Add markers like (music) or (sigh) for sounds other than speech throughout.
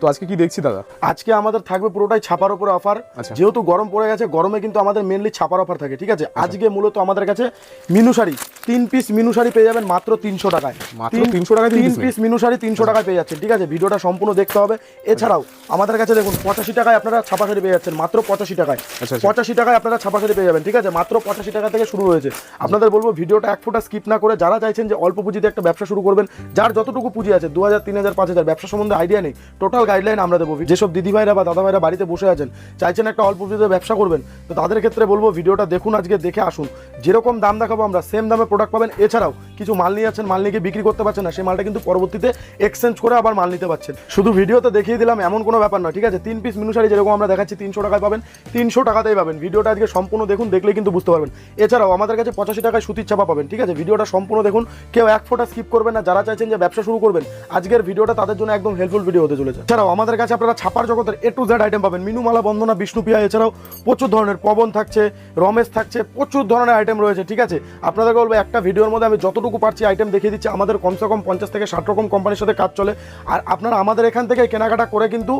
তো আজকে কি দেখছি দাদা? আজকে আমাদের থাকবে পুরোটাই ছাপার উপরে অফার আচ্ছা। যেহেতু গরম পড়ে গেছে গরমে কিন্তু আমাদের মেনলি ছাপার অফার থাকে ঠিক আছে? আজকে মূলত আমাদের কাছে মিনু শাড়ি তিন পিস মিনু শাড়ি পেয়ে যাবেন মাত্র তিনশো টাকায়। তিনশো তিন- 300 টাকায় তিন পিস মিনু শাড়ি তিনশো টাকায় পেয়ে যাচ্ছেন ঠিক আছে? ভিডিওটা সম্পূর্ণ দেখতে হবে। এছাড়াও আমাদের কাছে দেখুন পঁচাশি টাকায় আপনারা ছাপা শাড়ি পেয়ে যাচ্ছেন মাত্র পঁচাশি টাকায়। আচ্ছা, আচ্ছা। পঁচাশি টাকায় আপনারা ছাপা শাড়ি পেয়ে যাবেন ঠিক আছে? মাত্র পঁচাশি টাকা থেকে শুরু হয়েছে। আপনাদের বলব ভিডিওটা এক ফোটা স্কিপ না করে যারা চাইছেন যে অল্প পুঁজিতে একটা ব্যবসা শুরু করবেন যার যতটুকু পুঁজি আছে দু হাজার তিন হাজার পাঁচ হাজার ব্যবসা সম্বন্ধে আইডিয়া নেই টোটাল গাইডলাইন আমরা দেবো। যেসব দিদি ভাইরা বা দাদা ভাইরা বাড়িতে বসে আছেন, চাইছেন একটা অল্প পুঁজিতে ব্যবসা করবেন, তো তাদের ক্ষেত্রে বলব ভিডিওটা দেখুন আজকে, দেখে আসুন। যেরকম দাম দেখাবো আমরা সেম দামে প্রোডাক্ট পাবেন। এছাড়াও কিছু মাল নিয়ে আছেন মাল নিয়ে বিক্রি করতে পারছেন না, সেই মালটা কিন্তু পরবর্তীতে এক্সচেঞ্জ করে আবার মাল নিতে পারছেন। শুধু ভিডিওতে দেখিয়ে দিলাম, এমন কোনো ব্যাপার নয় ঠিক আছে? তিন পিস মিনু শাড়ি যেরকম আমরা দেখাচ্ছি, তিনশো টাকায় পাবেন, তিনশো টাকাতেই পাবেন। ভিডিওটা আজকে সম্পূর্ণ দেখুন দেখলে কিন্তু বুঝতে পারবেন। এছাড়াও আমাদের কাছে পঁচাশি টাকায় সুতির চাপা পাবেন, ঠিক আছে? ভিডিওটা সম্পূর্ণ দেখুন, কেউ এক ফোটা স্কিপ করবেন না, যারা চাইছেন যে ব্যবসা শুরু করবেন, আজকের ভিডিওটা তাদের জন্য একদম হেল্পফুল ভিডিও হতে চলেছে। এছাড়াও আমাদের কাছে আপনারা ছাপার জগতের এ টু জেড আইটেম পাবেন। মিনুমালা, বন্দনা বিষ্ণুপ্রিয়া এছাড়াও প্রচুর ধরনের পবন থাকছে, রমেশ থাকছে, প্রচুর ধরনের আইটেম রয়েছে, ঠিক আছে? আপনাদেরকে বলব, একটা ভিডিওর মধ্যে আমি যতটুকু পারছি আইটেম দেখিয়ে দিচ্ছি, আমাদের কমসে কম পঞ্চাশ থেকে ষাট রকম কোম্পানির সাথে কাজ চলে। আর আপনারা আমাদের এখান থেকে কেনাকাটা করে কিন্তু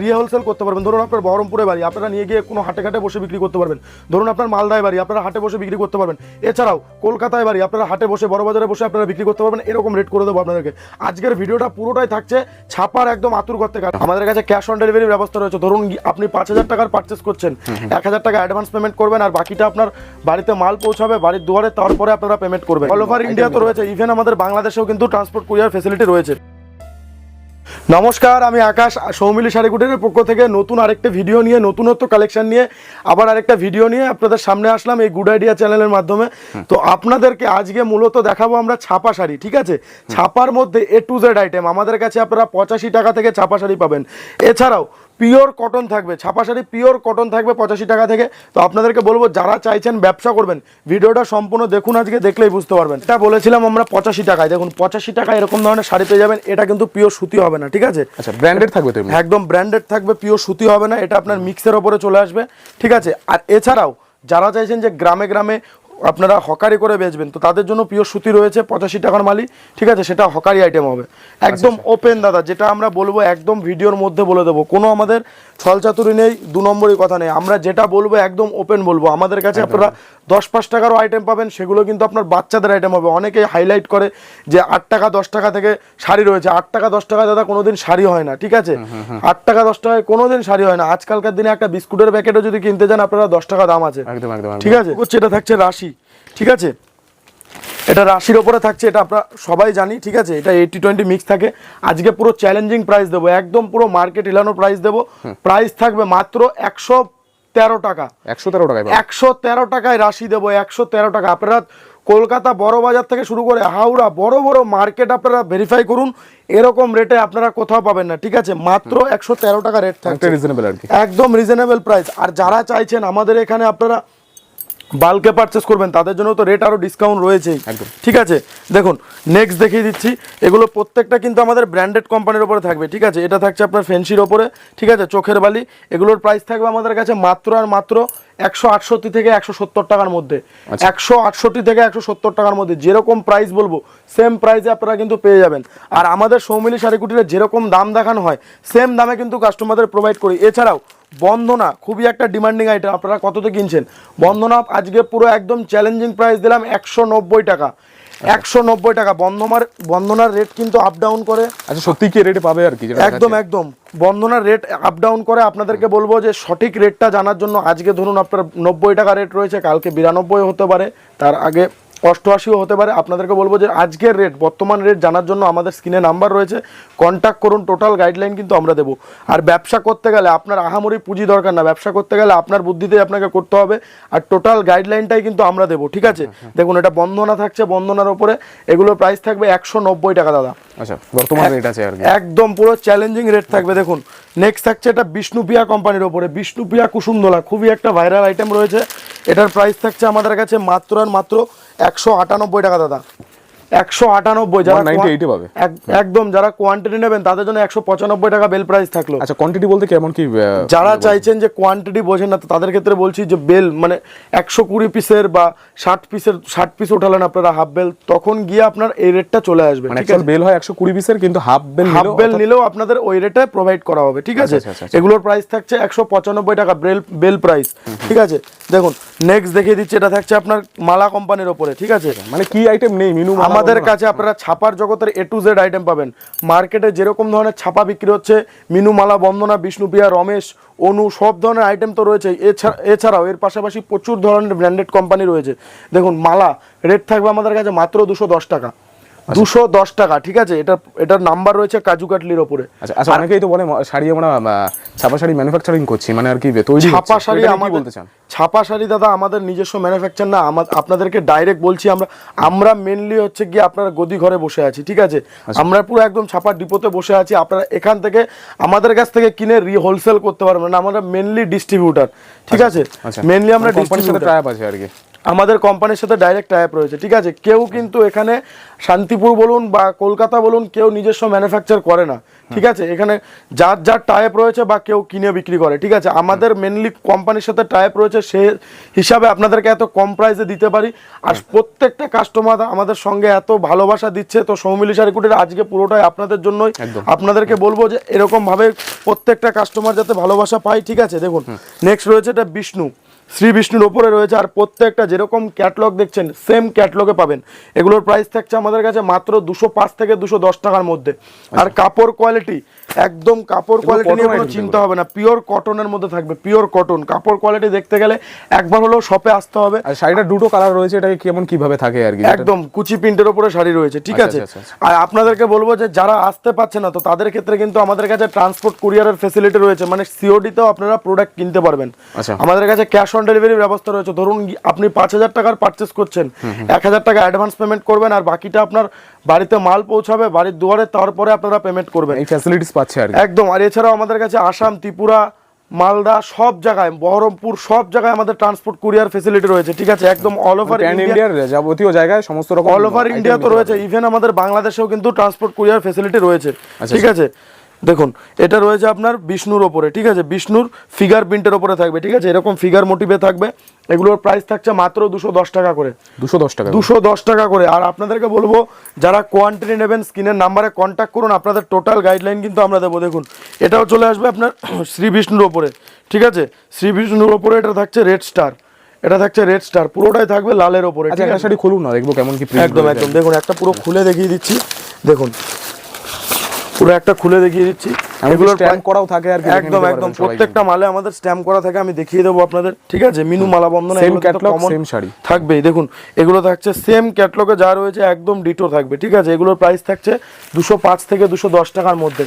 রিয়ে হোলসেল করতে পারবেন। ধরুন আপনার বহরমপুরে বাড়ি, আপনারা নিয়ে গিয়ে কোনো হাটে ঘাটে বসে বিক্রি করতে পারবেন। ধরুন আপনার মালদায় বাড়ি, আপনারা হাটে বসে বিক্রি করতে পারবেন। এছাড়াও কলকাতায় বাড়ি, আপনারা হাটে বসে বড় বাজারে বসে আপনারা বিক্রি করতে পারবেন। এরকম রেট করে দেবো আপনাদেরকে। আজকের ভিডিওটা পুরোটাই থাকছে ছাপার একদম আতুর করতে আমাদের কাছে ক্যাশ অন ডেলিভারি ব্যবস্থা রয়েছে। ধরুন আপনি পাঁচ হাজার টাকার পারচেস করছেন। এক হাজার টাকা অ্যাডভান্স পেমেন্ট করবেন আর বাকিটা আপনার বাড়িতে মাল পৌঁছাবে বাড়ির দুয়ারে তারপরে আপনারা পেমেন্ট করবেন। অল ওভার ইন্ডিয়া তো রয়েছে। ইভেন আমাদের বাংলাদেশেও কিন্তু ট্রান্সপোর্ট কুরিয়ার ফেসিলিটি রয়েছে। নমস্কার আমি আকাশ সৌমিলি শাড়িকুটির পক্ষ থেকে নতুন আরেকটা ভিডিও নিয়ে নতুনত্ব কালেকশন নিয়ে আবার আরেকটা ভিডিও নিয়ে আপনাদের সামনে আসলাম এই গুড আইডিয়া চ্যানেলের মাধ্যমে। তো আপনাদেরকে আজকে মূলত দেখাবো আমরা ছাপা শাড়ি ঠিক আছে? ছাপার মধ্যে এ টু জেড আইটেম আমাদের কাছে আপনারা পঁচাশি টাকা থেকে ছাপা শাড়ি পাবেন। এছাড়াও পিওর কটন থাকবে ছাপা শাড়ি পিওর কটন থাকবে পঁচাশি টাকা থেকে। তো আপনাদেরকে বলব যারা চাইছেন ব্যবসা করবেন ভিডিওটা সম্পূর্ণ দেখুন আজকে দেখলেই বুঝতে পারবেন। এটা বলেছিলাম আমরা পঁচাশি টাকায়। দেখুন পঁচাশি টাকা এরকম ধরনের শাড়ি পেয়ে যাবেন এটা কিন্তু পিওর সুতি হবে না ঠিক আছে? আচ্ছা ব্র্যান্ডেড থাকবে তো একদম ব্র্যান্ডেড থাকবে পিওর সুতি হবে না এটা আপনার মিক্সের ওপরে চলে আসবে ঠিক আছে? আর এছাড়াও যারা চাইছেন যে গ্রামে গ্রামে আপনারা হকারি করে বেচবেন। তো তাদের জন্য পিওর সুতি রয়েছে পঁচাশি টাকার মালি। ঠিক আছে সেটা হকারি আইটেম হবে। একদম ওপেন দাদা যেটা আমরা বলব একদম ভিডিওর মধ্যে বলে দেবো। কোনো আমাদের ছলচাতুরি নেই দু নম্বরই কথা নেই। আমরা যেটা বলব একদম ওপেন বলব। আমাদের কাছে আপনারা দশ পাঁচ টাকারও আইটেম পাবেন সেগুলো কিন্তু আপনার বাচ্চাদের আইটেম হবে। অনেকেই হাইলাইট করে যে আট টাকা দশ টাকা থেকে শাড়ি রয়েছে। আট টাকা দশ টাকা দাদা কোনোদিন শাড়ি হয় না ঠিক আছে? আট টাকা দশ টাকায় কোনোদিন শাড়ি হয় না। আজকালকার দিনে একটা বিস্কুটের প্যাকেটও যদি কিনতে যান আপনারা দশ টাকা দাম আছে। ঠিক আছে? এটা থাকছে রাশি। ঠিক আছে? এটা রাশির ওপরে থাকছে এটা আমরা সবাই জানি ঠিক আছে? এটা এইটি টোয়েন্টি মিক্স থাকে। আজকে পুরো চ্যালেঞ্জিং প্রাইস দেবো একদম পুরো মার্কেট ইলানো প্রাইস দেবো। প্রাইস থাকবে মাত্র একশো তেরো টাকা। একশো তেরো টাকা একশো তেরো টাকায় রাশি দেবো একশো তেরো টাকা। আপনারা কলকাতা বড় বাজার থেকে শুরু করে হাওড়া বড় বড় মার্কেট আপনারা ভেরিফাই করুন এরকম রেটে আপনারা কোথাও পাবেন না ঠিক আছে? মাত্র একশো তেরো টাকা রেট থাকছে। একটা রিজনেবল একদম রিজনেবল প্রাইস আর যারা চাইছেন আমাদের এখানে আপনারা বাল্কে পারচেস করবেন তাদের জন্য তো রেট আরও ডিসকাউন্ট রয়েছেই। একদম। ঠিক আছে? দেখুন নেক্সট দেখিয়ে দিচ্ছি এগুলো প্রত্যেকটা কিন্তু আমাদের ব্র্যান্ডেড কোম্পানির ওপরে থাকবে ঠিক আছে? এটা থাকছে আপনার ফেন্সির ওপরে ঠিক আছে? চোখের বালি এগুলোর প্রাইস থাকবে আমাদের কাছে মাত্র আর মাত্র একশো আটষট্টি থেকে একশো সত্তর টাকার মধ্যে। আচ্ছা। একশো আটষট্টি থেকে একশো সত্তর টাকার মধ্যে যেরকম প্রাইস বলব সেম প্রাইসে আপনারা কিন্তু পেয়ে যাবেন। আর আমাদের সৌমিলি শাড়িকুটিরে যেরকম দাম দেখানো হয় সেম দামে কিন্তু কাস্টমারদের প্রোভাইড করি। এছাড়াও বন্দনা খুবই একটা ডিমান্ডিং আইটেম আপনারা কততে কিনছেন? বন্ধনা আজকে পুরো একদম চ্যালেঞ্জিং প্রাইস দিলাম একশো নব্বই টাকা। একশো নব্বই টাকা। বন্ধমার বন্ধনার রেট কিন্তু আপ ডাউন করে। আচ্ছা সত্যি কি রেটে পাবে আর কি? একদম একদম। বন্ধনার রেট আপ ডাউন করে। আপনাদেরকে বলব যে সঠিক রেটটা জানার জন্য আজকে ধরুন আপনার নব্বই টাকা রেট রয়েছে কালকে বিরানব্বই হতে পারে। তার আগে অষ্টআশিও হতে পারে। আপনাদেরকে বলব যে আজকের রেট বর্তমান রেট জানার জন্য আমাদের স্ক্রিনে নাম্বার রয়েছে। কন্ট্যাক্ট করুন টোটাল গাইডলাইন কিন্তু আমরা দেবো। আর ব্যবসা করতে গেলে আপনার আহামরি পুঁজি দরকার না। ব্যবসা করতে গেলে আপনার বুদ্ধিতে আপনাকে করতে হবে। আর টোটাল গাইডলাইনটাই কিন্তু আমরা দেবো ঠিক আছে? দেখুন এটা বন্ধনা থাকছে বন্ধনার ওপরে এগুলোর প্রাইস থাকবে একশো নব্বই টাকা দাদা। আচ্ছা বর্তমান রেট আছে আর একদম পুরো চ্যালেঞ্জিং রেট থাকবে দেখুন। নেক্সট থাকছে এটা বিষ্ণুপ্রিয়া কোম্পানির ওপরে বিষ্ণুপ্রিয়া কুসুমদোলা খুবই একটা ভাইরাল আইটেম রয়েছে। এটার প্রাইস থাকছে আমাদের কাছে মাত্র আর মাত্র একশো আটানব্বই টাকা দাদা। একশো আটানব্বই যারা 198 পাবে। একদম যারা কোয়ান্টিটি নেবেন তাদের জন্য একশো পঁচানব্বই টাকা বেল প্রাইস থাকল। আচ্ছা কোয়ান্টিটি বলতে কেমন কি যারা চাইছেন যে কোয়ান্টিটি বোঝেন না তাদের ক্ষেত্রে বলছি যে বেল মানে একশো কুড়ি পিসের বা ষাট পিসের ষাট পিস উঠালেন আপনারা হাফ বেল তখন গিয়ে আপনার এই রেটটা চলে আসবে মানে ঠিক আছে? বেল হয় একশো কুড়ি পিসের কিন্তু হাফ বেল হাফ বেল নিলেও আপনাদের ওই রেটে প্রোভাইড করা হবে ঠিক আছে? আচ্ছা, আচ্ছা, আচ্ছা। এগুলোর প্রাইস থাকছে একশো পঁচানব্বই টাকা বেল বেল প্রাইস ঠিক আছে? দেখুন নেক্সট দেখিয়ে দিচ্ছি এটা থাকছে আপনার মালা কোম্পানির ওপরে ঠিক আছে? মানে কি আইটেম নেই মিনু আমাদের কাছে আপনারা ছাপার জগতের এ টু জেড আইটেম পাবেন। মার্কেটে যেরকম ধরনের ছাপা বিক্রি হচ্ছে মিনু মালা বন্দনা বিষ্ণুপ্রিয়া রমেশ অনু সব ধরনের আইটেম তো রয়েছে। এছাড়া এছাড়াও এর পাশাপাশি প্রচুর ধরনের ব্র্যান্ডেড কোম্পানি রয়েছে। দেখুন মালা রেট থাকবে আমাদের কাছে মাত্র দুশো দশ টাকা। দুশো দশ টাকা ঠিক আছে? এটা এটার নাম্বার রয়েছে কাজু কাটলির ওপরে। আচ্ছা আচ্ছা অনেকেই তো বলে শাড়ি আমরা ছাপা শাড়ি ম্যানুফ্যাকচারিং করছি মানে আর কি তৈরি ছাপা শাড়ি আমাদের বলতে চান? ছাপা শাড়ি দাদা আমাদের নিজস্ব ম্যানুফ্যাকচার না আপনাদেরকে ডাইরেক্ট বলছি আমরা আমরা মেনলি হচ্ছে গিয়ে আপনারা গদি ঘরে বসে আছি ঠিক আছে? আচ্ছা। আমরা পুরো একদম ছাপার ডিপোতে বসে আছি আপনারা এখান থেকে আমাদের কাছ থেকে কিনে রি হোলসেল করতে পারবেন না আমরা মেনলি ডিস্ট্রিবিউটার ঠিক আছে? আচ্ছা। মেনলি আমরা ডিস্ট্রিবিউটার আছে আর কি। আমাদের কোম্পানির সাথে ডাইরেক্ট টাইপ রয়েছে ঠিক আছে? কেউ কিন্তু এখানে শান্তিপুর বলুন বা কলকাতা বলুন কেউ নিজস্ব ম্যানুফ্যাকচার করে না ঠিক আছে? এখানে যার যার টাইপ রয়েছে বা কেউ কিনে বিক্রি করে ঠিক আছে? আমাদের মেনলি কোম্পানির সাথে টাইপ রয়েছে সে হিসাবে আপনাদেরকে এত কম প্রাইসে দিতে পারি। আর প্রত্যেকটা কাস্টমার আমাদের সঙ্গে এত ভালোবাসা দিচ্ছে তো সৌমিলি শাড়িকুটির আজকে পুরোটাই আপনাদের জন্যই। আপনাদেরকে বলব যে এরকম ভাবে প্রত্যেকটা কাস্টমার যাতে ভালোবাসা পায় ঠিক আছে? দেখুন নেক্সট রয়েছে এটা বিষ্ণু। শ্রী বিষ্ণুর ওপরে রয়েছে আর প্রত্যেকটা যেরকম ক্যাটলগ দেখছেন সেম ক্যাটলগে পাবেন। এগুলোর প্রাইস থাকছে আমাদের কাছে মাত্র দুশো পাঁচ থেকে দুশো দশ টাকার মধ্যে। আর কাপড় কোয়ালিটি একদম কাপড় কোয়ালিটি নিয়ে কোনো চিন্তা হবে না। পিওর কটনের মধ্যে থাকবে পিওর কটন কাপড় কোয়ালিটি দেখতে গেলে একবার হলেও শপে আসতে হবে। আর শাড়িটা দুটো কালার রয়েছে এটাকে কেমন কীভাবে থাকে আর কি? একদম কুচি প্রিন্টের উপরে শাড়ি রয়েছে ঠিক আচ্ছা, আছে? আচ্ছা, আচ্ছা। আর আপনাদেরকে বলব যে যারা আসতে পারছে না তো তাদের ক্ষেত্রে কিন্তু আমাদের কাছে ট্রান্সপোর্ট কুরিয়ারের ফেসিলিটি রয়েছে। মানে সিওডিতেও আপনারা প্রোডাক্ট কিনতে পারবেন। আচ্ছা। আমাদের কাছে ক্যাশ অন ডেলিভারি ব্যবস্থা রয়েছে। ধরুন আপনি পাঁচ হাজার টাকার পারচেস করছেন। এক হাজার টাকা অ্যাডভান্স পেমেন্ট করবেন আর বাকিটা আপনার বাড়িতে মাল পৌঁছাবে বাড়ির দুয়ারে তারপরে আপনারা পেমেন্ট করবেন। এই ফ্যাসিলিটিস পাচ্ছে আর একদম। আর এছাড়াও আমাদের কাছে আসাম ত্রিপুরা মালদা সব জায়গায় বহরমপুর সব জায়গায় আমাদের ট্রান্সপোর্ট কুরিয়ার ফেসিলিটি রয়েছে ঠিক আছে? একদম অল ওভার ইন্ডিয়ার যাবতীয় জায়গায় সমস্ত রকম অল ওভার ইন্ডিয়া তো রয়েছে। ইভেন আমাদের বাংলাদেশেও কিন্তু ট্রান্সপোর্ট কুরিয়ার ফেসিলিটি রয়েছে আচ্ছা, ঠিক আছে? দেখুন এটা রয়েছে আপনার বিষ্ণুর ওপরে ঠিক আছে? বিষ্ণুর ফিগার প্রিন্টের ওপরে থাকবে ঠিক আছে? এরকম ফিগার মোটিভে থাকবে। এগুলোর প্রাইস থাকছে মাত্র দুশো দশ টাকা করে। দুশো দশ টাকা দুশো দশ টাকা করে। আর আপনাদেরকে বলব যারা কোয়ান্টিটি নেবেন স্ক্রিনের নাম্বারে কন্ট্যাক্ট করুন আপনাদের টোটাল গাইডলাইন কিন্তু আমরা দেবো। দেখুন এটাও চলে আসবে আপনার (clears throat) শ্রী বিষ্ণুর ওপরে ঠিক আছে? শ্রী বিষ্ণুর ওপরে এটা থাকছে রেড স্টার এটা থাকছে রেড স্টার পুরোটাই থাকবে লালের ওপরে আচ্ছা শাড়ি খুলুন না দেখব কেমন কি একদম একদম। দেখুন একটা পুরো খুলে দেখিয়ে দিচ্ছি। দেখুন পুরো একটা খুলে দেখিয়ে দিচ্ছি। এগুলোর stamp করাও থাকে আর একদম একদম প্রত্যেকটা মালে আমাদের স্ট্যাম্প করা থাকে আমি দেখিয়ে দেবো আপনাদের ঠিক আছে? মিনু মালা বন্ধন এগুলো catalog, common same শাড়ি। থাকবেই। দেখুন এগুলো থাকছে সেম ক্যাটলগে যা রয়েছে একদম ডিটো থাকবে ঠিক আছে? এগুলোর প্রাইস থাকছে দুশো পাঁচ থেকে দুশো দশ টাকার মধ্যে।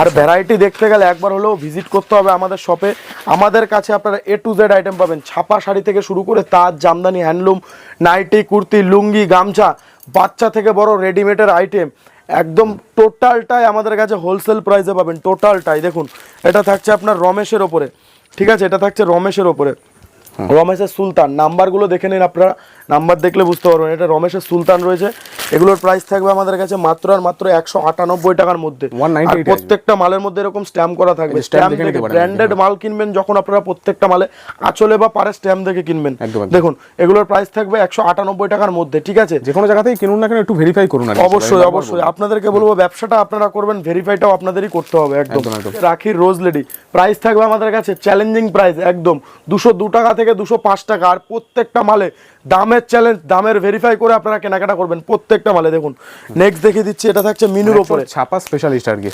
আর ভ্যারাইটি দেখতে গেলে একবার হলেও ভিজিট করতে হবে আমাদের শপে আমাদের কাছে আপনারা এ টু জেড আইটেম পাবেন। ছাপা শাড়ি থেকে শুরু করে তাজ জামদানি হ্যান্ডলুম নাইটি কুর্তি লুঙ্গি গামছা বাচ্চা থেকে বড় রেডিমেডের আইটেম একদম টোটালটাই আমাদের কাছে হোলসেল প্রাইসে পাবেন, টোটালটাই। দেখুন, এটা থাকছে আপনার রমেশের ওপরে, ঠিক আছে? এটা থাকছে রমেশের ওপরে। রমেশের সুলতান। নাম্বারগুলো দেখে নিন আপনারা। নাম্বার দেখলে বুঝতে পারবেন। এটা রমেশের সুলতান রয়েছে। এগুলোর প্রাইস থাকবে আমাদের কাছে মাত্র আর মাত্র একশো আটানব্বই টাকার মধ্যে। আর প্রত্যেকটা মালের মধ্যে এরকম স্ট্যাম্প করা থাকবে। স্ট্যাম্প দেখে ব্র্যান্ডেড মাল কিনবেন যখন আপনারা প্রত্যেকটা মালে আঁচলে বা পারে স্ট্যাম্প দেখে কিনবেন। দেখুন এগুলোর প্রাইস থাকবে একশো আটানব্বই টাকার মধ্যে ঠিক আছে? যে কোনো জায়গাতেই কিনুন না কেন একটু ভেরিফাই করুন অবশ্যই অবশ্যই। আপনাদেরকে বলব ব্যবসাটা আপনারা করবেন ভেরিফাইটাও আপনাদেরই করতে হবে একদম। রাখির রোজ লেডি প্রাইস থাকবে আমাদের কাছে চ্যালেঞ্জিং প্রাইস একদম। দুশো দু টাকা থেকে দুশো পাঁচ টাকা আর প্রত্যেকটা মালে দামের চ্যালেঞ্জ দামের ভেরিফাই করে আপনারা কেনাকাটা করবেন প্রত্যেকটা মালে। দেখুন নেক্সট দেখে দিচ্ছি এটা থাকছে মিনুর ওপরে ছাপা স্পেশালিস্ট আর কি।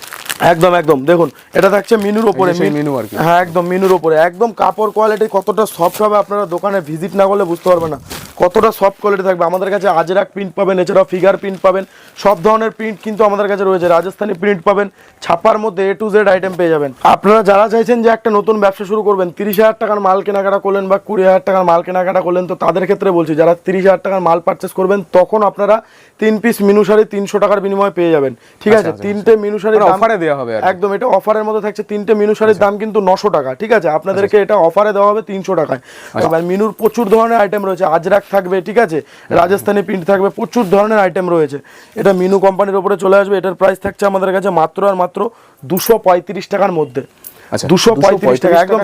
একদম একদম দেখুন এটা থাকছে মিনুর ওপরে মিন- মিনু আর কি। হ্যাঁ একদম মিনুর ওপরে একদম কাপড় কোয়ালিটি কতটা সফট হবে আপনারা দোকানে ভিজিট না করলে বুঝতে পারবেন না। কতটা সফট কোয়ালিটি থাকবে? আমাদের কাছে আজরাক প্রিন্ট পাবেন এছাড়াও ফিগার প্রিন্ট পাবেন সব ধরনের প্রিন্ট কিন্তু আমাদের কাছে রয়েছে। রাজস্থানি প্রিন্ট পাবেন ছাপার মধ্যে এ টু জেড আইটেম পেয়ে যাবেন। আপনারা যারা চাইছেন যে একটা নতুন ব্যবসা শুরু করবেন তিরিশ হাজার টাকার মাল কেনাকাটা করলেন বা কুড়ি হাজার টাকার মাল কেনাকাটা করলেন তো তাদের ক্ষেত্রে বলছি যারা তিরিশ হাজার টাকার মাল পারচেস করবেন তখন আপনারা তিন পিস মিনু শাড়ি তিনশো টাকার বিনিময়ে পেয়ে যাবেন। ঠিক আছে? তিনটে মিনু শাড়ি মানে offer এ দেয়া হবে একদম এটা অফারের মধ্যে থাকছে তিনটে মিনুসারির দাম কিন্তু নশো টাকা ঠিক আছে? আপনাদেরকে এটা অফারে দেওয়া হবে তিনশো টাকায়। এবার মিনুর প্রচুর ধরনের আইটেম রয়েছে। আজরাক ওয়ার্ক থাকবে ঠিক আছে? রাজস্থানি প্রিন্ট থাকবে প্রচুর ধরনের আইটেম রয়েছে। এটা মিনু কোম্পানির ওপরে চলে আসবে এটার প্রাইস থাকছে আমাদের কাছে মাত্র আর মাত্র দুশো পঁয়ত্রিশ টাকার মধ্যে। আচ্ছা দুশো পঁয়ত্রিশ টাকা একদম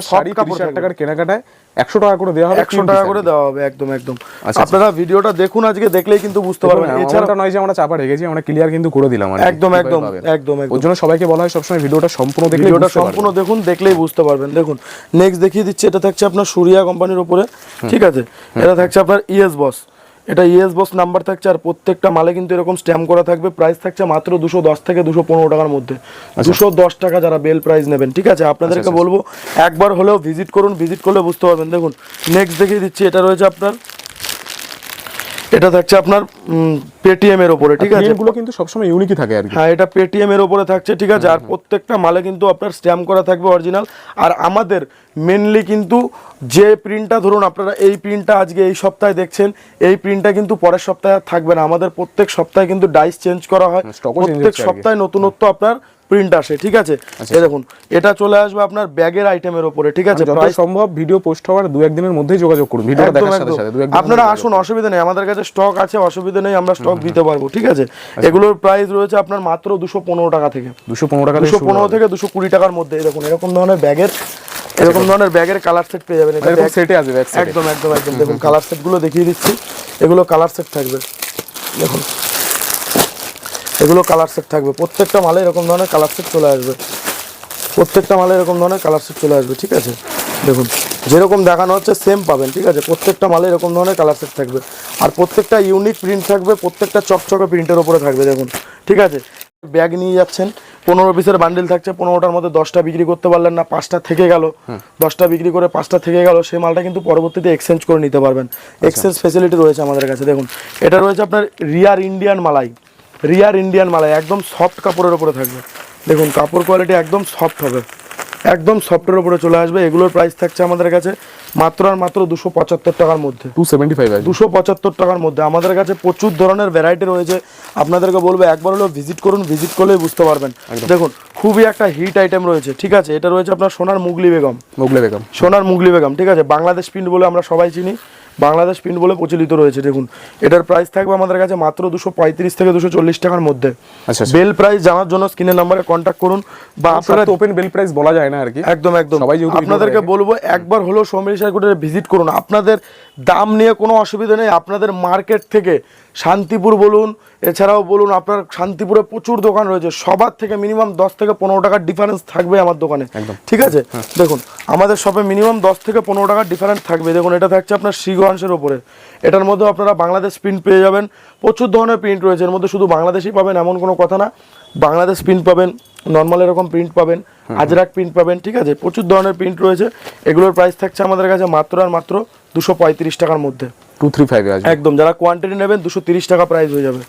টাকার তিরিশ কেনাকাটায় একশো টাকা করে দেওয়া হবে একশো টাকা করে দেওয়া হবে একদম একদম। আচ্ছা, আপনারা ভিডিওটা দেখুন আজকে দেখলেই কিন্তু বুঝতে পারবেন। এছাড়া এছাড়া নয় যে আমরা চাপা রেখেছি আমরা ক্লিয়ার কিন্তু করে দিলাম একদম একদম একদম একদম। ওর জন্য সবাইকে বলা হয় সবসময় ভিডিওটা সম্পূর্ণ দেখলে ভিডিওটা সম্পূর্ণ দেখুন দেখলেই বুঝতে পারবেন। দেখুন নেক্সট দেখিয়ে দিচ্ছি এটা থাকছে আপনার সুরিয়া কোম্পানির উপরে ঠিক আছে? এটা থাকছে আপনার ইএস বস। এটা ইয়েস বস নাম্বার থাকছে আর প্রত্যেকটা মালে কিন্তু এরকম স্ট্যাম্প করা থাকবে। প্রাইস থাকছে মাত্র দুশো দশ থেকে দুশো পনেরো টাকার মধ্যে। দুশো দশ টাকা যারা বেল প্রাইস নেবেন ঠিক আছে? আপনাদেরকে বলব একবার হলেও ভিজিট করুন ভিজিট করলে বুঝতে পারবেন। দেখুন নেক্সট দেখিয়ে দিচ্ছি এটা রয়েছে আপনার এটা থাকছে আপনার পেটিএম এর ওপরে ঠিক আছে? গুলো কিন্তু সবসময় ইউনিকই থাকে আর কি। হ্যাঁ এটা পেটিএম এর উপরে থাকছে ঠিক আছে? আর প্রত্যেকটা মালে কিন্তু আপনার স্ট্যাম্প করা থাকবে অরিজিনাল আর আমাদের মেনলি কিন্তু যে প্রিন্টটা ধরুন আপনারা এই প্রিন্টটা আজকে এই সপ্তাহে দেখছেন এই প্রিন্টটা কিন্তু পরের সপ্তাহে থাকবে না। আমাদের প্রত্যেক সপ্তাহে কিন্তু ডাইস চেঞ্জ করা হয়। ও প্রত্যেক। সপ্তাহে নতুনত্ব আপনার প্রিন্ট আসে ঠিক আছে? এই দেখুন এটা চলে আসবে আপনার ব্যাগের আইটেমের উপরে ঠিক আছে? যত সম্ভব ভিডিও পোস্ট হওয়ার দু একদিনের মধ্যেই যোগাযোগ করুন ভিডিওটা দেখার সাথে সাথে আপনারা আসুন অসুবিধা নেই আমাদের কাছে স্টক আছে অসুবিধা নেই আমরা স্টক দিতে পারব ঠিক আছে? আচ্ছা। এগুলোর প্রাইস রয়েছে আপনার মাত্র দুশো পনেরো টাকা থেকে। দুশো পনেরো টাকা দুশো পনেরো থেকে দুশো কুড়ি টাকার মধ্যে এই দেখুন এরকম ধরনের ব্যাগের এরকম ধরনের ব্যাগের কালার সেট পেয়ে যাবেন। এটা সেটে সাইডে একদম একদম একদম। দেখুন কালার সেটগুলো দেখিয়ে দিচ্ছি। এগুলো কালার সেট থাকবে। দেখুন। এগুলো কালার সেট থাকবে। প্রত্যেকটা মালে এরকম ধরনের কালার সেট চলে আসবে। প্রত্যেকটা মালে এরকম ধরনের কালার সেট চলে আসবে ঠিক আছে? দেখুন যেরকম দেখানো হচ্ছে সেম পাবেন ঠিক আছে? প্রত্যেকটা মালে এরকম ধরনের কালার সেট থাকবে। আর প্রত্যেকটা ইউনিক প্রিন্ট থাকবে প্রত্যেকটা চকচকে প্রিন্টের ওপরে থাকবে দেখুন ঠিক আছে? ব্যাগ নিয়ে যাচ্ছেন পনেরো পিসের বান্ডিল থাকছে পনেরোটার মধ্যে দশটা বিক্রি করতে পারলেন না পাঁচটা থেকে গেল। দশটা বিক্রি করে পাঁচটা থেকে গেল সেই মালটা কিন্তু পরবর্তীতে এক্সচেঞ্জ করে নিতে পারবেন। এক্সচেঞ্জ ফেসিলিটি রয়েছে আমাদের কাছে দেখুন। এটা রয়েছে আপনার রিয়ার ইন্ডিয়ান মালাই। রিয়ার ইন্ডিয়ান মালাই একদম সফট কাপড়ের উপরে থাকবে। দেখুন কাপড় কোয়ালিটি একদম সফট হবে। একদম সফটের ওপরে চলে আসবে। এগুলোর প্রাইস থাকছে আমাদের কাছে মাত্র আর মাত্র দুশো পঁচাত্তর টাকার মধ্যে। টু সেভেন্টি ফাইভ দুশো পঁচাত্তর টাকার মধ্যে। আমাদের কাছে প্রচুর ধরনের ভ্যারাইটি রয়েছে। আপনাদেরকে বলব একবার হলেও ভিজিট করুন ভিজিট করলেই বুঝতে পারবেন। দেখুন খুবই একটা হিট আইটেম রয়েছে ঠিক আছে? এটা রয়েছে আপনার সোনার মুগলি বেগম। মুগলি বেগম। সোনার মুগলি বেগম ঠিক আছে? বাংলাদেশ প্রিন্ট বলে আমরা সবাই চিনি। বাংলাদেশ প্রিন্ট বলে প্রচলিত রয়েছে দেখুন। এটার প্রাইস থাকবে আমাদের কাছে মাত্র দুশো পঁয়ত্রিশ থেকে দুশো চল্লিশ টাকার মধ্যে। আচ্ছা আচ্ছা। বেল প্রাইস জানার জন্য স্ক্রিনের নাম্বারে কন্ট্যাক্ট করুন বা আপনারা ওপেন বেল প্রাইস বলা যায় না আর কি। একদম একদম। আপনাদেরকে বলব একবার হলো সমরেশ্বর কোটে ভিজিট করুন। আপনাদের দাম নিয়ে কোনো অসুবিধা নেই। আপনাদের মার্কেট থেকে শান্তিপুর বলুন এছাড়াও বলুন আপনার শান্তিপুরে প্রচুর দোকান রয়েছে। সবার থেকে মিনিমাম দশ থেকে পনেরো টাকার ডিফারেন্স থাকবে আমার দোকানে। ঠিক আছে? দেখুন আমাদের শপে মিনিমাম দশ থেকে পনেরো টাকার ডিফারেন্স থাকবে। দেখুন এটা থাকছে আপনার শ্রীগঞ্জের ওপরে। এটার মধ্যে আপনারা বাংলাদেশ প্রিন্ট পেয়ে যাবেন। প্রচুর ধরনের প্রিন্ট রয়েছে। এর মধ্যে শুধু বাংলাদেশই পাবেন এমন কোনো কথা না। বাংলাদেশ প্রিন্ট পাবেন নর্মাল এরকম প্রিন্ট পাবেন আজরাক প্রিন্ট পাবেন ঠিক আছে? প্রচুর ধরনের প্রিন্ট রয়েছে। এগুলোর প্রাইস থাকছে আমাদের কাছে মাত্র আর মাত্র দুশো পঁয়ত্রিশ টাকার মধ্যে। টু থ্রি ফাইভ আছে একদম যারা কোয়ান্টিটি নেবেন দুশো তিরিশ টাকা প্রাইস হয়ে যাবে।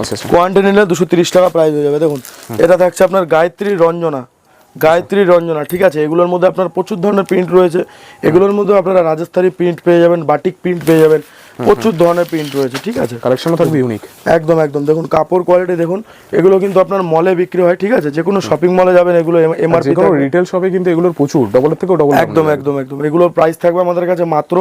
আচ্ছা আচ্ছা। কোয়ান্টিটি নিলে দুশো তিরিশ টাকা প্রাইস হয়ে যাবে। দেখুন এটা থাকছে আপনার গায়ত্রী রঞ্জনা। গায়ত্রী রঞ্জনা ঠিক আছে? এগুলোর মধ্যে আপনার প্রচুর ধরনের প্রিন্ট রয়েছে। এগুলোর মধ্যে আপনারা রাজস্থানী প্রিন্ট পেয়ে যাবেন বাটিক প্রিন্ট পেয়ে যাবেন। প্রচুর ধরনের প্রিন্ট রয়েছে ঠিক আছে? কালেকশনও থাকবে ইউনিক একদম একদম। দেখুন কাপড় কোয়ালিটি দেখুন এগুলো কিন্তু আপনার মলে বিক্রি হয় ঠিক আছে? যে কোনো শপিং মলে যাবেন এগুলো এমআরপি কোনো রিটেল শপে কিন্তু এগুলোর প্রচুর ডবলের থেকেও ডবল একদম একদম একদম। এগুলোর প্রাইস থাকবে আমাদের কাছে মাত্র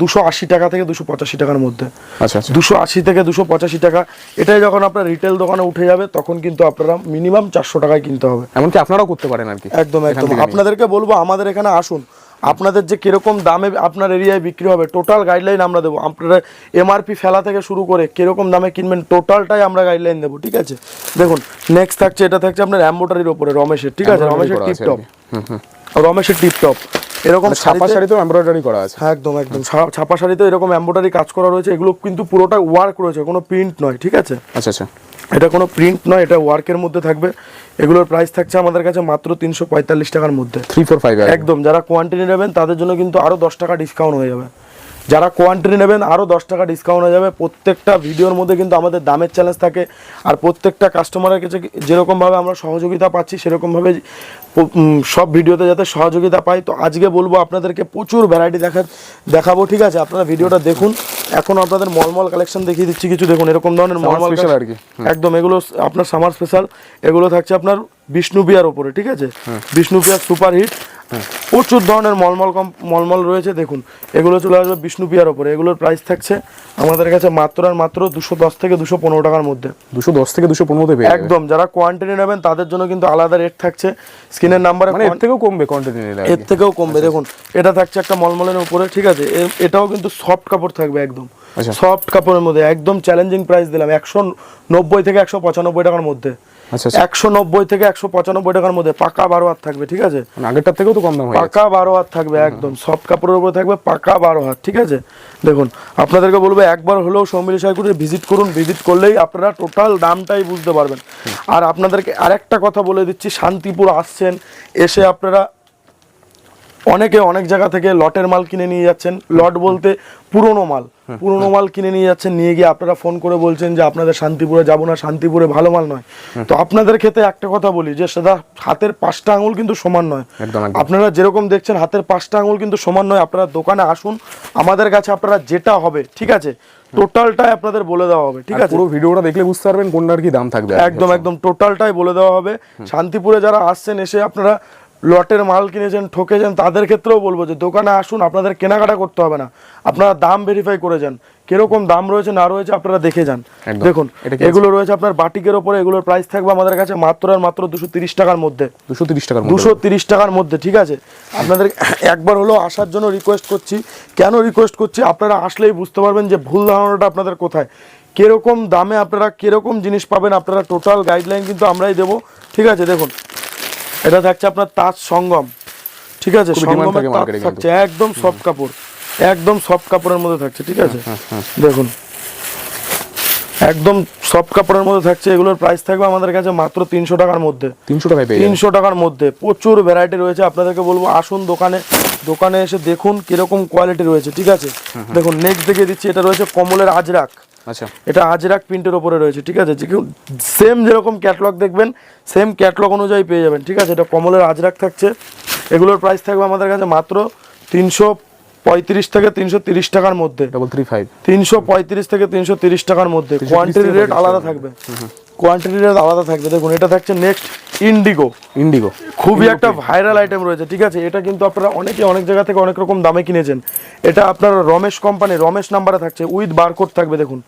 দুশো আশি টাকা থেকে দুশো পঁচাশি টাকার মধ্যে। আচ্ছা আচ্ছা। দুশো আশি থেকে দুশো পঁচাশি টাকা। এটাই যখন আপনার রিটেল দোকানে উঠে যাবে তখন কিন্তু আপনারা মিনিমাম চারশো টাকায় কিনতে হবে। এমনকি আপনারাও করতে পারেন আর কি। একদম একদম। আপনাদেরকে বলব আমাদের এখানে আসুন। আপনাদের যে কীরকম দামে আপনার এরিয়ায় বিক্রি হবে টোটাল গাইডলাইন আমরা দেবো। আপনারা এমআরপি ফেলা থেকে শুরু করে কীরকম দামে কিনবেন টোটালটাই আমরা গাইডলাইন দেবো ঠিক আছে? দেখুন নেক্সট থাকছে এটা থাকছে আপনার অ্যাম্বোটারির ওপরে রমেশের ঠিক আছে? রমেশের টিপটপ। রমেশের টিপটপ এরকম মানে ছাপা শাড়িতে- শাড়িতেও এমব্রয়ডারি করা আছে। হ্যাঁ একদম। একদম ছাপা শাড়িতে এরকম এম্ব্রয়ডারি কাজ করা রয়েছে এগুলো কিন্তু পুরোটা ওয়ার্ক রয়েছে কোনো প্রিন্ট নয় ঠিক আছে? আচ্ছা আচ্ছা। এটা কোনো প্রিন্ট নয় এটা ওয়ার্কের মধ্যে থাকবে। এগুলোর প্রাইস থাকছে আমাদের কাছে মাত্র তিনশো পঁয়তাল্লিশ টাকার মধ্যে। থ্রি ফোর ফাইভ একদম। যারা কোয়ান্টিটি নেবেন তাদের জন্য কিন্তু আরও দশ টাকা ডিসকাউন্ট হয়ে যাবে। যারা কোয়ান্টিটি নেবেন আরও দশ টাকা ডিসকাউন্ট হয়ে যাবে। প্রত্যেকটা ভিডিওর মধ্যে কিন্তু আমাদের দামের চ্যালেঞ্জ থাকে। আর প্রত্যেকটা কাস্টমারের কাছে যেরকমভাবে আমরা সহযোগিতা পাচ্ছি সেরকমভাবে সব ভিডিওতে যাতে সহযোগিতা পাই। তো আজকে বলব আপনাদেরকে প্রচুর ভ্যারাইটি দেখা দেখাবো ঠিক আছে? আপনারা ভিডিওটা দেখুন। এখন আপনাদের মলমল কালেকশন দেখিয়ে দিচ্ছি কিছু। দেখুন এরকম ধরনের মলমল স্পেশাল আর কি। একদম এগুলো আপনার সামার স্পেশাল এগুলো থাকছে আপনার বিষ্ণু বিয়ার ওপরে ঠিক আছে? বিষ্ণু বিয়ার সুপার হিট প্রচুর ধরনের মলমল কম মলমল রয়েছে দেখুন। এগুলো চলে আসবে বিষ্ণু বিষ্ণুপিয়ার ওপরে এগুলোর প্রাইস থাকছে আমাদের কাছে মাত্র আর মাত্র দুশো দশ থেকে দুশো পনেরো টাকার মধ্যে। দুশো দশ থেকে দুশো পনেরো যাবে। একদম যারা কোয়ান্টিটি নেবেন তাদের জন্য কিন্তু আলাদা রেট থাকছে। স্ক্রিনের নাম্বারে মানে এর থেকেও কমবে কোয়ান্টিটি নিলে এর থেকেও কমবে দেখুন। এটা থাকছে একটা মলমলের উপরে ঠিক আছে? এটাও কিন্তু সফট কাপড় থাকবে একদম। আচ্ছা। সফট কাপড়ের মধ্যে একদম চ্যালেঞ্জিং প্রাইস দিলাম একশো নব্বই থেকে একশো পঁচানব্বই টাকার মধ্যে। আচ্ছা আচ্ছা একশো নব্বই থেকে একশো পঁচানব্বই টাকার মধ্যে পাকা বারো হাত থাকবে ঠিক আছে? মানে আগেরটার থেকেও তো কম দাম পাকা বারো হাত থাকবে একদম। সব কাপড়ের উপরে থাকবে পাকা বারো হাত ঠিক আছে? দেখুন আপনাদেরকে বলব একবার হলেও সৌমিলি সাইকুটে ভিজিট করুন ভিজিট করলেই আপনারা টোটাল দামটাই বুঝতে পারবেন। আর আপনাদেরকে আরেকটা কথা বলে দিচ্ছি শান্তিপুর আসছেন এসে আপনারা অনেকে অনেক জায়গা থেকে লটের মাল কিনে নিয়ে যাচ্ছেন। লট বলতে পুরনো মাল। পুরনো মাল কিনে নিয়ে যাচ্ছেন নিয়ে গিয়ে আপনারা ফোন করে বলছেন যে আপনাদের শান্তিপুরে যাব না শান্তিপুরে ভালো মাল নয়। তো আপনাদের ক্ষেত্রে একটা কথা বলি যে সেটা হাতের পাঁচটা আঙুল কিন্তু সমান নয়। আপনারা যেরকম দেখছেন হাতের পাঁচটা আঙুল কিন্তু সমান নয়। আপনারা দোকানে আসুন আমাদের কাছে আপনারা যেটা হবে ঠিক আছে? টোটালটাই আপনাদের বলে দেওয়া হবে ঠিক আছে? পুরো ভিডিওটা দেখলে বুঝতে পারবেন কোনটার কি দাম থাকবে একদম একদম টোটালটাই বলে দেওয়া হবে। শান্তিপুরে যারা আসছেন এসে আপনারা লটের মাল কিনেছেন ঠকেছেন তাদের ক্ষেত্রেও বলব যে দোকানে আসুন আপনাদের কেনাকাটা করতে হবে না। আপনারা দাম ভেরিফাই করে যান। কীরকম দাম রয়েছে না রয়েছে আপনারা দেখে যান। দেখুন এগুলো রয়েছে আপনার বাটিকের ওপরে এগুলোর প্রাইস থাকবে আমাদের কাছে মাত্র আর মাত্র দুশো তিরিশ টাকার মধ্যে। দুশো তিরিশ টাকার মধ্যে। দুশো তিরিশ টাকার মধ্যে ঠিক আছে? আপনাদের একবার হলেও আসার জন্য রিকোয়েস্ট করছি। কেন রিকোয়েস্ট করছি? আপনারা আসলেই বুঝতে পারবেন যে ভুল ধারণাটা আপনাদের কোথায়। কীরকম দামে আপনারা কীরকম জিনিস পাবেন আপনারা টোটাল গাইডলাইন কিন্তু আমরাই দেবো। ঠিক আছে দেখুন। এটা থাকছে আপনার তাজ সঙ্গম। ঠিক আছে? সঙ্গমের তাজ থাকছে একদম সফট কাপড় একদম সফট কাপড়ের মধ্যে থাকছে ঠিক আছে? দেখুন। একদম সফট কাপড়ের মধ্যে থাকছে এগুলোর প্রাইস থাকবে আমাদের কাছে মাত্র তিনশো টাকার মধ্যে। তিনশো টাকায় যাবেন। তিনশো টাকার মধ্যে। প্রচুর ভ্যারাইটি রয়েছে আপনাদেরকে বলব আসুন দোকানে দোকানে এসে দেখুন কীরকম কোয়ালিটি রয়েছে ঠিক আছে? দেখুন নেক্সট দেখে দিচ্ছি এটা রয়েছে কমলের আজরাক। আচ্ছা। এটা আজরাক প্রিন্টের ওপরে রয়েছে ঠিক আছে? যে সেম যেরকম ক্যাটলগ দেখবেন সেম ক্যাটলগ অনুযায়ী পেয়ে যাবেন ঠিক আছে? এটা কমলের আজরাক থাকছে। এগুলোর প্রাইস থাকবে আমাদের কাছে মাত্র তিনশো পঁয়ত্রিশ থেকে তিনশো তিরিশ টাকার মধ্যে। ডবল থ্রি ফাইভ তিনশো পঁয়ত্রিশ থেকে তিনশো তিরিশ টাকার মধ্যে। 330 কোয়ান্টিটি রেট আলাদা থাকবে। কোয়ান্টিটি রেট আলাদা থাকবে। দেখুন এটা থাকছে নেক্সট ইন্ডিগো ইন্ডিগো খুবই একটা ভাইরাল আইটেম রয়েছে ঠিক আছে? এটা কিন্তু আপনারা অনেকে অনেক জায়গা থেকে অনেক রকম দামে কিনেছেন। এটা আপনার রমেশ কোম্পানি রমেশ নাম্বারে থাকছে উইথ বারকোড থাকবে দেখুন।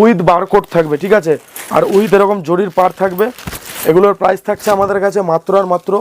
উইথ বারকোড থাকবে ঠিক আছে? আর উইথ এরকম জরির পার থাকবে। এগুলোর প্রাইস থাকছে আমাদের কাছে মাত্র আর মাত্র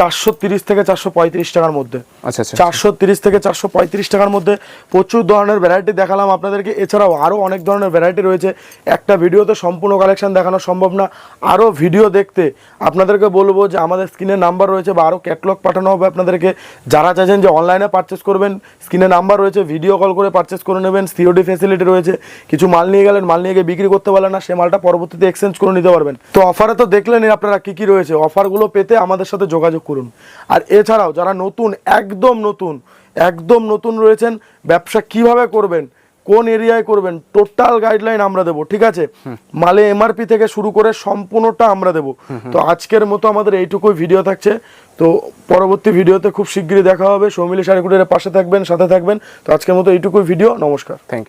চারশো তিরিশ থেকে চারশো পঁয়ত্রিশ টাকার মধ্যে। আচ্ছা আচ্ছা। চারশো তিরিশ থেকে চারশো পঁয়ত্রিশ টাকার মধ্যে প্রচুর ধরনের ভ্যারাইটি দেখালাম আপনাদেরকে। এছাড়াও আরও অনেক ধরনের ভ্যারাইটি রয়েছে। একটা ভিডিওতে সম্পূর্ণ কালেকশন দেখানো সম্ভব না। আরও ভিডিও দেখতে আপনাদেরকে বলব যে আমাদের স্ক্রিনে নাম্বার রয়েছে বা আরও ক্যাটলগ পাঠানো হবে আপনাদেরকে। যারা চাইছেন যে অনলাইনে পারচেস করবেন স্ক্রিনে নাম্বার রয়েছে ভিডিও কল করে পারচেস করে নেবেন সিওডি ফেসিলিটি রয়েছে। কিছু মাল নিয়ে গেলেন মাল নিয়ে গিয়ে বিক্রি করতে পারলেন না সে মালটা পরবর্তীতে এক্সচেঞ্জ করে নিতে পারবেন। তো অফারে তো দেখলেনই আপনারা কি কি রয়েছে। অফারগুলো পেতে আমাদের সাথে যোগাযোগ করুন। আর এছাড়াও যারা নতুন একদম নতুন একদম নতুন রয়েছেন ব্যবসা কীভাবে করবেন কোন এরিয়ায় করবেন টোটাল গাইডলাইন আমরা দেবো ঠিক আছে? মালে এমআরপি থেকে শুরু করে সম্পূর্ণটা আমরা দেবো। তো আজকের মতো আমাদের এইটুকুই ভিডিও থাকছে। তো পরবর্তী ভিডিওতে খুব শীঘ্রই দেখা হবে। সৌমিলি সারিকুটের পাশে থাকবেন সাথে থাকবেন। তো আজকের মতো এইটুকুই ভিডিও। নমস্কার। Thank you